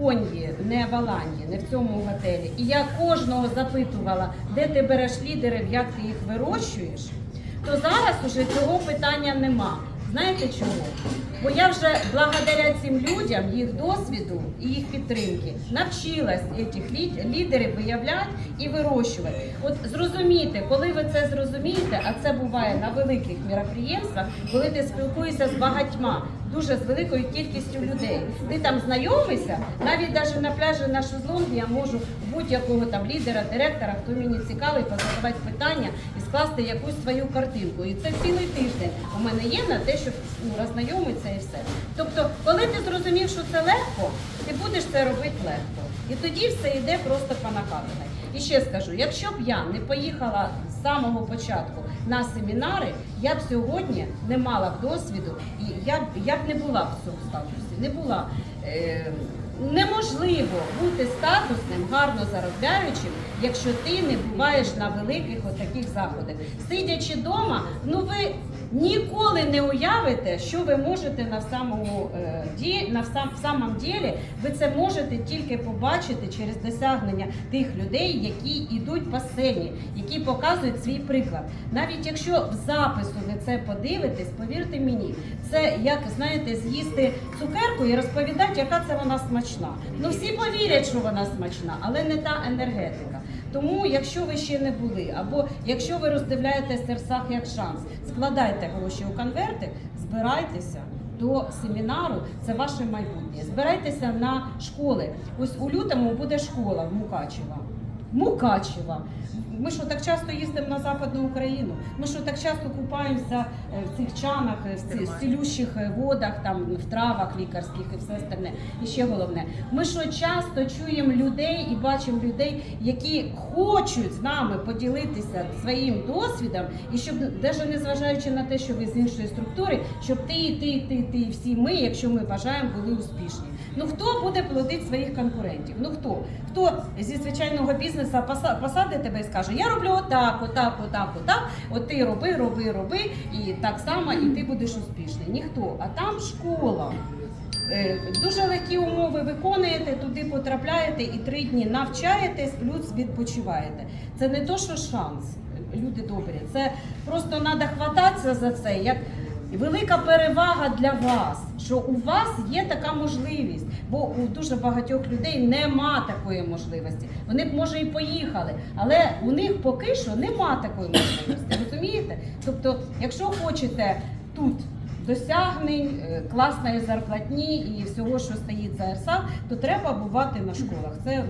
Кон'ї, не в Аланії, не в цьому готелі. І я кожного запитувала, де ти береш лідерів, як ти їх вирощуєш, то зараз уже цього питання нема. Знаєте чому? Бо я вже благодаря цим людям, їх досвіду і їх підтримки навчилась цих лідерів виявляти і вирощувати. От зрозумійте, коли ви це зрозумієте, а це буває на великих мероприємствах, коли ти спілкуєшся з багатьма, дуже з великою кількістю людей. Ти там знайомишся, навіть навіть на пляжі на шезлонгі я можу будь-якого там лідера, директора, хто мені цікавий, позадавати питання і скласти якусь свою картинку. І це цілий тиждень у мене є на те, щоб ну, роззнайомитися і все. Тобто, коли ти зрозумів, що це легко, ти будеш це робити легко. І тоді все йде просто по накатаній. І ще скажу, якщо б я не поїхала з самого початку на семінари, я б сьогодні не мала б досвіду, і я б я б не була в цьому статусі, не була. Е, Неможливо бути статусним, гарно заробляючим, якщо ти не буваєш на великих отаких заходах. Сидячи вдома, ну ви ніколи не уявите, що ви можете на самому е, ді, на сам, самом ділі. Ви це можете тільки побачити через досягнення тих людей, які йдуть по сцені, які показують свій приклад. Навіть якщо в запису ви це подивитесь, повірте мені, це як знаєте, з'їсти цукерку і розповідати, яка це вона смачна. Ну всі повірять, що вона смачна, але не та енергетика. Тому, якщо ви ще не були, або якщо ви роздивляєте серцях як шанс, складайте гроші у конверти, збирайтеся. До семінару це ваше майбутнє. Збирайтеся на школи. Ось у лютому буде школа в Мукачева. Мукачева. Ми що так часто їздимо на Западну Україну? Ми що так часто купаємося е, в цих чанах, е, в в цілющих е, водах, там в травах лікарських і все остальне. І ще головне, ми що часто чуємо людей і бачимо людей, які хочуть з нами поділитися своїм досвідом, і щоб навіть не зважаючи на те, що ви з іншої структури, щоб ти, і ти, і ти, і ти, і всі ми, якщо ми бажаємо, були успішні. Ну хто буде плодити своїх конкурентів? Ну хто? Хто зі звичайного бізнесу поса- посадить тебе і скаже, я роблю отак, отак, отак, отак. От ти роби, роби, роби, і так само, і ти будеш успішний. Ніхто. А там школа. Е, Дуже легкі умови виконуєте, туди потрапляєте і три дні навчаєтесь, плюс відпочиваєте. Це не то, що шанс, люди добрі. Це просто треба хвататися за це. Як велика перевага для вас, що у вас є така можливість, бо у дуже багатьох людей нема такої можливості. Вони б може і поїхали, але у них поки що нема такої можливості. Розумієте? Тобто, якщо хочете тут досягнень, е, класної зарплатні і всього, що стоїть за РСА, то треба бувати на школах. Це